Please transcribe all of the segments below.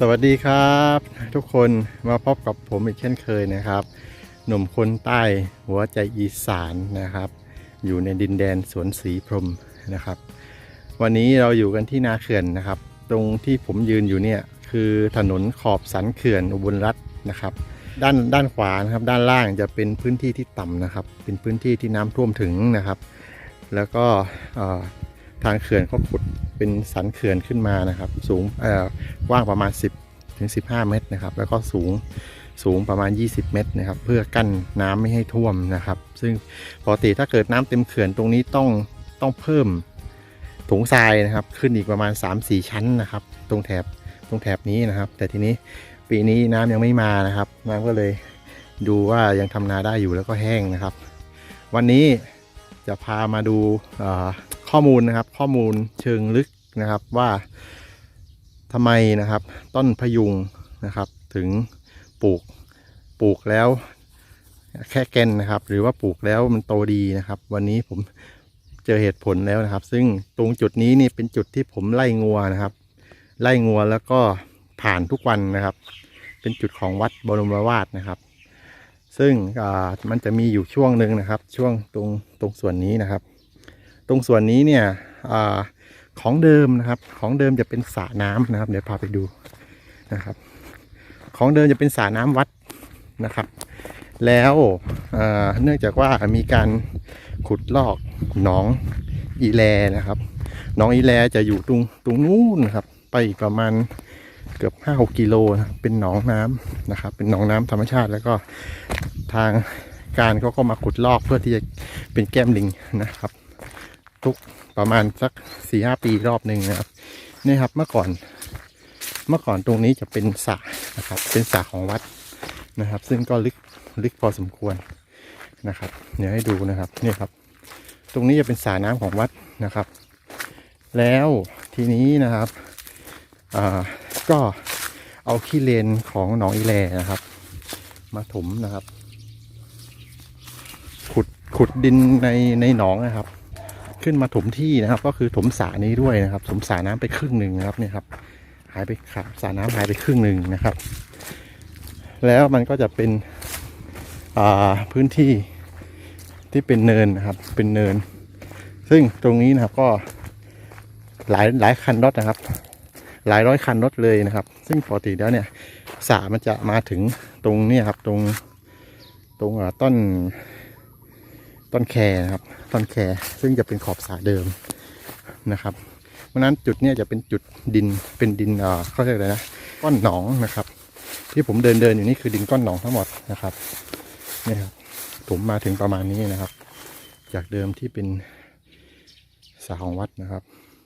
สวัสดีครับ ทุกคนมาพบกับผมอีกเช่นเคยนะครับ หนุ่มคนใต้หัวใจอีสานนะครับ อยู่ในดินแดนสวนสีพรมนะครับ วันนี้เราอยู่กันที่นาเขื่อนนะครับ ตรงที่ผมยืนอยู่เนี่ยคือถนนขอบสันเขื่อนอุบลรัตนะครับ ด้านด้านขวานะครับ ด้านล่างจะเป็นพื้นที่ที่ต่ำนะครับ เป็นพื้นที่ที่น้ำท่วมถึงนะครับ แล้วก็ ทางเขื่อนเขาขุดเป็นสันเขื่อนขึ้นมานะครับ สูงกว้างประมาณ 10ถึง15 เมตรนะครับ แล้วก็สูงสูงประมาณ 20 เมตรนะครับ เพื่อกั้นน้ำไม่ให้ท่วมนะครับ ซึ่งปกติถ้าเกิดน้ำเต็มเขื่อนตรงนี้ต้องต้องเพิ่มถุงทรายนะครับ ขึ้นอีกประมาณ 3-4 ชั้นนะครับ ตรงแถบตรงแถบนี้นะครับ แต่ทีนี้ปีนี้น้ำยังไม่มานะครับน้ำก็เลยดูว่ายังทำนาได้อยู่แล้วก็แห้งนะครับ วันนี้จะพามาดูอ่อ ข้อมูลนะครับ ข้อมูลเชิงลึกนะครับว่าทำไมนะครับ ต้นพยุงนะครับ ถึงปลูกปลูกแล้วแค่แกนนะครับ หรือว่าปลูกแล้วมันโตดีนะครับ วันนี้ผมเจอเหตุผลแล้วนะครับ ซึ่งตรงจุดนี้นี่เป็นจุดที่ผมไล่งัวนะครับ ไล่งัวแล้วก็ผ่านทุกวันนะครับ เป็นจุดของวัดบรมวาสนะครับ ซึ่งมันจะมีอยู่ช่วงหนึ่งนะครับ ช่วงตรงตรงส่วนนี้นะครับ ตรงส่วนนี้เนี่ยอของเดิมนะครับ ของเดิมจะเป็นสระน้ำนะครับ เดี๋ยวพาไปดูนะครับ ของเดิมจะเป็นสระน้ำวัดนะครับ แล้วเนื่องจากว่ามีการขุดลอกหนองอีแลนะครับหนองอีแลจะอยู่ตรงตรงนู้นนะครับ ไปอีกประมาณเกือบ5 6กิโลนะเป็นหนองน้ำนะครับ เป็นหนองน้ำธรรมชาติแล้วก็ทางการเขาก็มาขุดลอกเพื่อที่จะเป็นแก้มลิงนะครับ ทุกประมาณสักสี่ห้าปีรอบหนึ่งนะครับนี่ครับเมื่อก่อนเมื่อก่อนตรงนี้จะเป็นสระนะครับ เป็นสระของวัดนะครับ ซึ่งก็ลึกลึกพอสมควรนะครับ เดี๋ยวให้ดูนะครับนี่ครับ ตรงนี้จะเป็นสระน้ำของวัดนะครับ แล้วทีนี้นะครับอ่าก็เอาขี้เลนของหนองอีแลนะครับ มาถมนะครับ ขุดขุดดินในในหนองนะครับ ขึ้นมาถมที่นะครับ ก็คือถมสระนี้ด้วยนะครับ ถมสระน้ำไปครึ่งหนึ่งนะครับเนี่ยครับ หายไปขาสระน้ำหายไปครึ่งหนึ่งนะครับ แล้วมันก็จะเป็นอ่าพื้นที่ที่เป็นเนินนะครับ เป็นเนิน ซึ่งตรงนี้นะครับก็หลายหลายคันรถนะครับ หลายร้อยคันรถเลยนะครับ ซึ่งปกติแล้วเนี่ยสระมันจะมาถึงตรงนี้ครับ ตรงตรงต้น ต้นแคนะครับต้นแคซึ่งจะเป็นขอบสระเดิมนะครับ เพราะนั้นจุดเนี้ยจะเป็นจุดดินเป็นดินเอ่อเขาเรียกอะไรนะก้อนหนองนะครับ ที่ผมเดินเดินอยู่นี่คือดินก้อนหนองทั้งหมดนะครับเนี่ยครับผมมาถึงประมาณนี้นะครับ จากเดิมที่เป็นสระของวัดนะครับ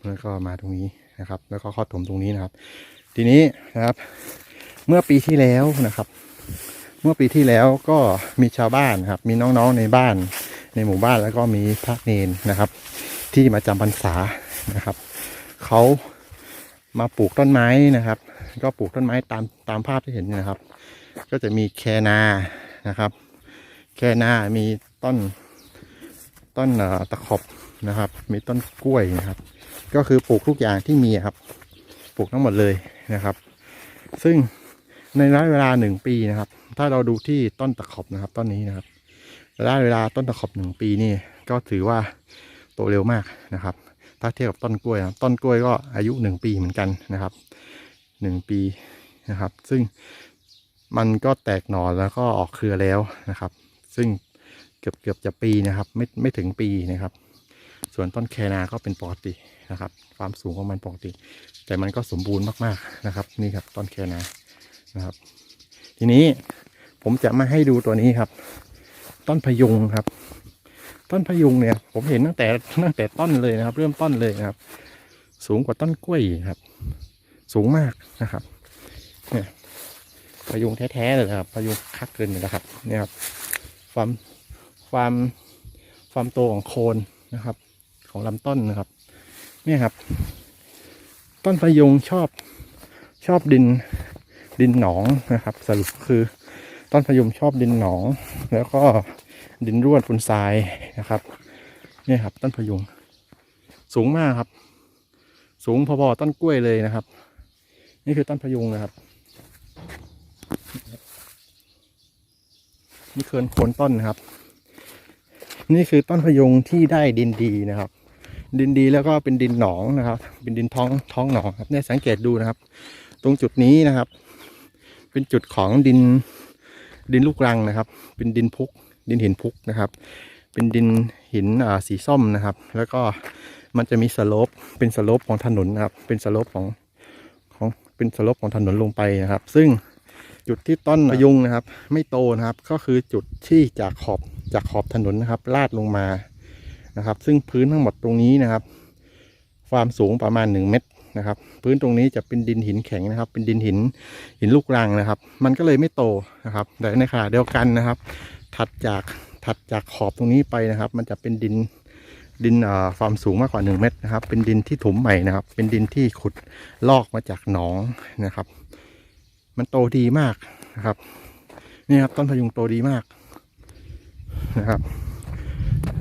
แล้วก็มาตรงนี้นะครับ แล้วก็ข้อถมตรงนี้นะครับ ทีนี้นะครับ เมื่อปีที่แล้วนะครับ เมื่อปีที่แล้วก็มีชาวบ้านครับ มีน้องๆในบ้าน ในหมู่บ้านแล้วก็มีพระเนนนะครับ ที่มาจำพรรษานะครับเขามาปลูกต้นไม้นะครับ ก็ปลูกต้นไม้ตามตามภาพที่เห็นนะครับ ก็จะมีแคนานะครับ แคนามีต้นต้นตะขบนะครับ มีต้นกล้วยนะครับ ก็คือปลูกทุกอย่างที่มีครับ ปลูกทั้งหมดเลยนะครับ ซึ่งในระยะเวลาหนึ่งปีนะครับ ถ้าเราดูที่ต้นตะขบนะครับ ต้นนี้นะครับ ระยะเวลาต้นตะขบหนึ่งปีนี่ก็ถือว่าโตเร็วมากนะครับ ถ้าเทียบกับต้นกล้วยนะต้นกล้วยก็อายุหนึ่งปีเหมือนกันนะครับหนึ่งปีนะครับ ซึ่งมันก็แตกหน่อแล้วก็ออกเครือแล้วนะครับ ซึ่งเกือบเกือบจะปีนะครับ ไม่ไม่ถึงปีนะครับ ส่วนต้นแคนาก็เป็นปกตินะครับ ความสูงของมันปกติ แต่มันก็สมบูรณ์มากๆนะครับ นี่ครับต้นแคนานะครับ ทีนี้ผมจะมาให้ดูตัวนี้ครับ ต้นพยุงครับ ต้นพยุงเนี่ย ผมเห็นตั้งแต่ตั้งแต่ต้นเลยนะครับ เริ่มต้นเลยนะครับ สูงกว่าต้นกล้วยครับ สูงมากนะครับ เนี่ยพยุงแท้ๆเลยนะครับพยุงคักเกินเลยนะครับ เนี่ยครับความความความโตของโคนนะครับ ของลำต้นนะครับ เนี่ยครับ ต้นพยุงชอบชอบดินดินหนองนะครับ สรุปคือ ต้นพยุงชอบดินหนอง แล้วก็ดินร่วนปูนทรายนะครับนี่ครับ ต้นพยุงสูงมากครับ สูงพอๆต้นกล้วยเลยนะครับ นี่คือต้นพยุงนะครับนี่คือโคนต้นนะครับ นี่คือต้นพยุงที่ได้ดินดีนะครับ ดินดีแล้วก็เป็นดินหนองนะครับ เป็นดินท้องท้องหนองครับเนี่ยสังเกตดูนะครับ ตรงจุดนี้นะครับ เป็นจุดของดิน ดินลูกรังนะครับ เป็นดินพุก ดินหินพุกนะครับ เป็นดินหินสีส้มนะครับ แล้วก็มันจะมีสโลปเป็นสโลปของถนนนะครับ เป็นสโลปของของเป็นสโลปของถนนลงไปนะครับ ซึ่งจุดที่ต้นพยุงนะครับ ไม่โตนะครับ ก็คือจุดที่จากขอบจากขอบถนนนะครับ ลาดลงมานะครับ ซึ่งพื้นทั้งหมดตรงนี้นะครับ ความสูงประมาณ 1 เมตร นะครับ พื้นตรงนี้จะเป็นดินหินแข็งนะครับ เป็นดินหินหินลูกรังนะครับ มันก็เลยไม่โตนะครับ แต่ในขณะเดียวกันนะครับ ถัดจากถัดจากขอบตรงนี้ไปนะครับ มันจะเป็นดินดินความสูงมากกว่า 1 เมตรนะครับ เป็นดินที่ถมใหม่นะครับ เป็นดินที่ขุดลอกมาจากหนองนะครับ มันโตดีมากนะครับ นี่ครับต้นพยุงโตดีมากนะครับ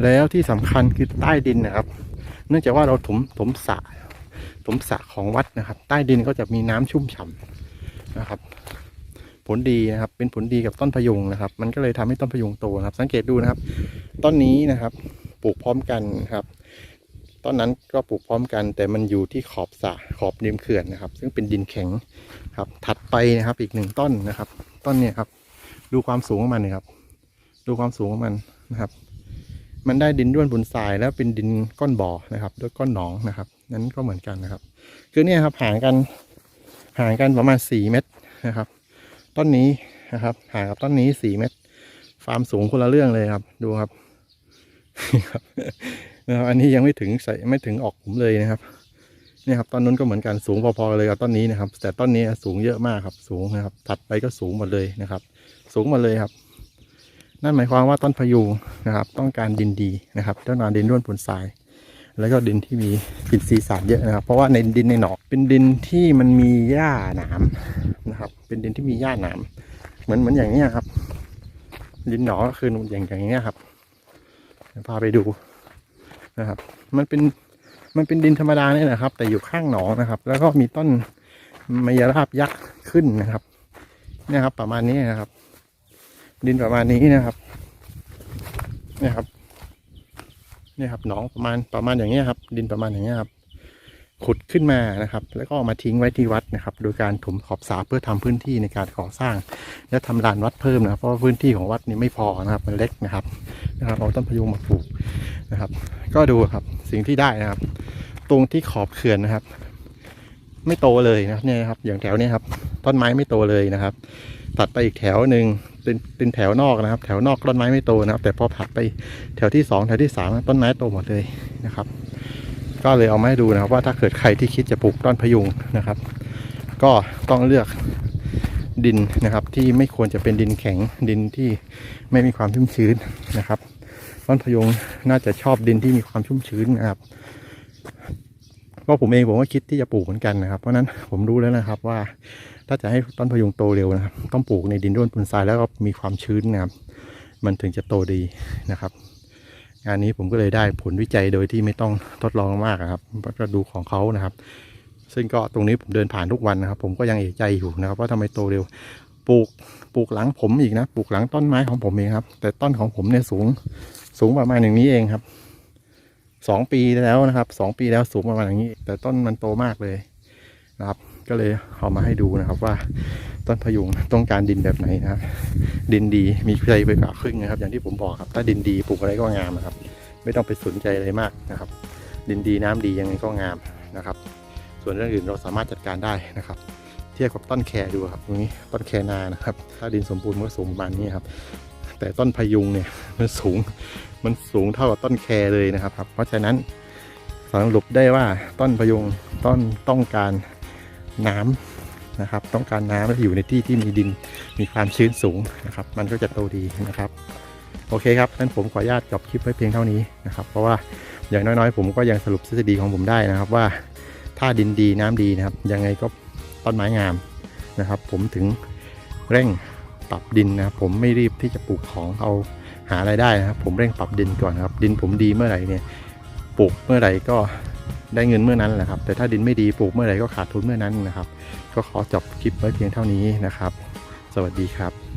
แล้วที่สำคัญคือใต้ดินนะครับ เนื่องจากว่าเราถมถมสระ มสระของวัดนะครับ ใต้ดินก็จะมีน้ำชุ่มฉ่ำนะครับ ผลดีนะครับ เป็นผลดีกับต้นพยุงนะครับ มันก็เลยทำให้ต้นพยุงโตนะครับ สังเกตดูนะครับ ต้นนี้นะครับ ปลูกพร้อมกันครับต้นนั้นก็ปลูกพร้อมกัน แต่มันอยู่ที่ขอบสระขอบริมเขื่อนนะครับ ซึ่งเป็นดินแข็งครับ ถัดไปนะครับอีกหนึ่งต้นนะครับ ต้นนี่ยครับ ดูความสูงของมันนะครับ ดูความสูงของมันนะครับ มันได้ดินด้วนบนทรายแล้วเป็นดินก้อนบ่อนะครับ ด้วยก้อนหนองนะครับ นั้นก็เหมือนกันนะครับ คือเนี่ยครับห่างกันห่างกันประมาณสี่เมตรนะครับ ต้นนี้นะครับห่างกับต้นนี้สี่เมตรความสูงคนละเรื่องเลยครับ ดูครับครับนะครับอันนี้ยังไม่ถึงใส่ไม่ถึงออกผมเลยนะครับเนี่ยครับต้นนู้นก็เหมือนกันสูงพอๆเลยกับต้นนี้นะครับ แต่ต้นนี้สูงเยอะมากครับ สูงนะครับ ถัดไปก็สูงหมดเลยนะครับ สูงหมดเลยครับ นั่นหมายความว่าต้นพะยูนะครับ ต้องการดินดีนะครับ ต้องการดินร่วนปนทราย แล้วก็ดินที่มีอินทรีย์สารเยอะนะครับ เพราะว่าในดินในหนองเป็นดินที่มันมีหญ้าหนามนะครับ เป็นดินที่มีหญ้าหนามเหมือนเหมือนอย่างนี้ครับ ดินหนองก็คืออย่างอย่างนี้ครับพาไปดูนะครับ มันเป็นมันเป็นดินธรรมดาเนี่ยนะครับ แต่อยู่ข้างหนองนะครับ แล้วก็มีต้นมยราบยักษ์ขึ้นนะครับเนี่ยครับ ประมาณนี้นะครับ ดินประมาณนี้นะครับเนี่ยครับ เนี่ยครับหนองประมาณประมาณอย่างเงี้ยครับ ดินประมาณอย่างเงี้ยครับขุดขึ้นมานะครับ แล้วก็เอามาทิ้งไว้ที่วัดนะครับ โดยการถมขอบสระเพื่อทำพื้นที่ในการก่อสร้าง และทำลานวัดเพิ่มนะครับเพราะพื้นที่ของวัดนี่ไม่พอนะครับ มันเล็กนะครับนะครับเอาต้นพยุงมาปลูกนะครับ ก็ดูครับสิ่งที่ได้นะครับ ตรงที่ขอบเขื่อนนะครับ ไม่โตเลยนะครับเนี่ยครับ อย่างแถวเนี้ยครับ ต้นไม้ไม่โตเลยนะครับ ตัดไปอีกแถวหนึ่ง เป็นเป็นแถวนอกนะครับ แถวนอกต้นไม้ไม่โตนะครับ แต่พอผัดไปแถวที่สองแถวที่สามต้นไม้โตหมดเลยนะครับ ก็เลยเอามาให้ดูนะครับ ว่าถ้าเกิดใครที่คิดจะปลูกต้นพยุงนะครับ ก็ต้องเลือกดินนะครับ ที่ไม่ควรจะเป็นดินแข็งดินที่ไม่มีความชุ่มชื้นนะครับต้นพยุงน่าจะชอบดินที่มีความชุ่มชื้นนะครับก็ผมเองผมก็คิดที่จะปลูกเหมือนกันนะครับ เพราะฉะนั้นผมรู้แล้วนะครับว่า ถ้าจะให้ต้นพยุงโตเร็วนะครับ ต้องปลูกในดินร่วนปูนทรายแล้วก็มีความชื้นนะครับ มันถึงจะโตดีนะครับ งานนี้ผมก็เลยได้ผลวิจัยโดยที่ไม่ต้องทดลองมากครับก็ดูของเขานะครับ ซึ่งก็ตรงนี้ผมเดินผ่านทุกวันนะครับ ผมก็ยังเอกใจอยู่นะครับว่าทำไมโตเร็ว ปลูกปลูกหลังผมอีกนะ ปลูกหลังต้นไม้ของผมเองครับ แต่ต้นของผมเนี่ยสูงสูงประมาณอย่างนี้เองครับสองปีแล้วนะครับสองปีแล้วสูงประมาณอย่างนี้ แต่ต้นมันโตมากเลยนะครับ ก็เลยเอามาให้ดูนะครับว่าต้นพยุงต้องการดินแบบไหนนะครับดินดีมีใจไปกว่าครึ่งนะครับ อย่างที่ผมบอกครับ ถ้าดินดีปลูกอะไรก็งามนะครับ ไม่ต้องไปสนใจอะไรมากนะครับ ดินดีน้ำดียังไงก็งามนะครับ ส่วนเรื่องอื่นเราสามารถจัดการได้นะครับ เทียบกับต้นแครดูครับตรงนี้ต้นแคนานะครับ ถ้าดินสมบูรณ์มันก็สูงประมาณนี้ครับ แต่ต้นพยุงเนี่ยมันสูงมันสูงเท่ากับต้นแคเลยนะครับ เพราะฉะนั้นสรุปได้ว่าต้นพยุงต้นต้องการ น้ำนะครับ ต้องการน้ำอยู่ในที่ที่มีดินมีความชื้นสูงนะครับ มันก็จะโตดีนะครับโอเคครับงั้นผมขออนุญาตจบคลิปไว้เพียงเท่านี้นะครับ เพราะว่าอย่างน้อยๆ ผมก็ยังสรุปทฤษฎีของผมได้นะครับ ว่าถ้าดินดีน้ำดีนะครับ ยังไงก็ต้นไม้งามนะครับ ผมถึงเร่งปรับดินนะครับ ผมไม่รีบที่จะปลูกของเอาหาไรายได้นะครับ ผมเร่งปรับดินก่อนครับ ดินผมดีเมื่อไหร่เนี่ยปลูกเมื่อไหร่ก็ ได้เงินเมื่อนั้นแหละครับ แต่ถ้าดินไม่ดีปลูกเมื่อไหร่ก็ขาดทุนเมื่อนั้นนะครับ ก็ขอจบคลิปไว้เพียงเท่านี้นะครับ สวัสดีครับ